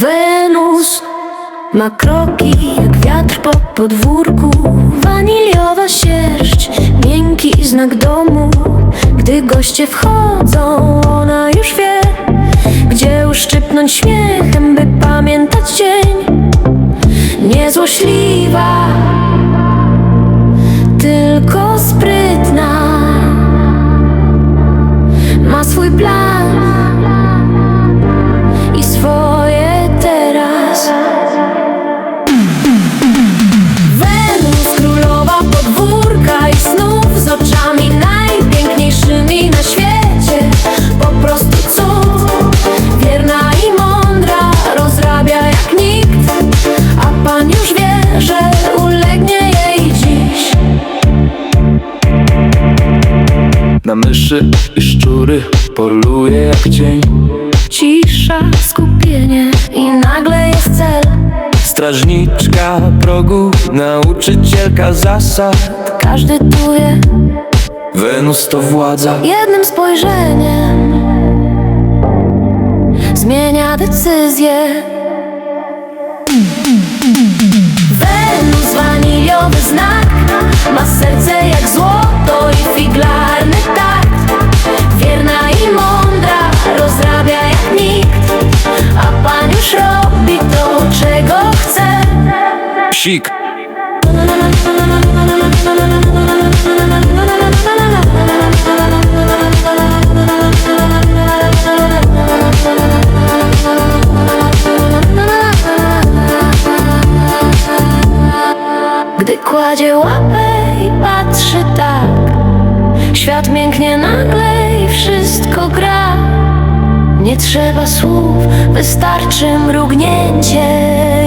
Wenus ma kroki jak wiatr po podwórku. Waniliowa sierść, miękki znak domu. Gdy goście wchodzą, ona już wie Gdzie uszczypnąć śmiechem, by pamiętać dzień. Niezłośliwa, tylko sprytna. Ma swój plan Na myszy i szczury poluje jak cień. Cisza, skupienie i nagle jest cel. Strażniczka progu, nauczycielka zasad. Każdy tu wie. Wenus to władza. Jednym spojrzeniem zmienia decyzję. Wenus, waniliowy znak, Psik, Gdy kładzie łapę i patrzy tak Świat mięknie nagle i wszystko gra. Nie trzeba słów, wystarczy mrugnięcie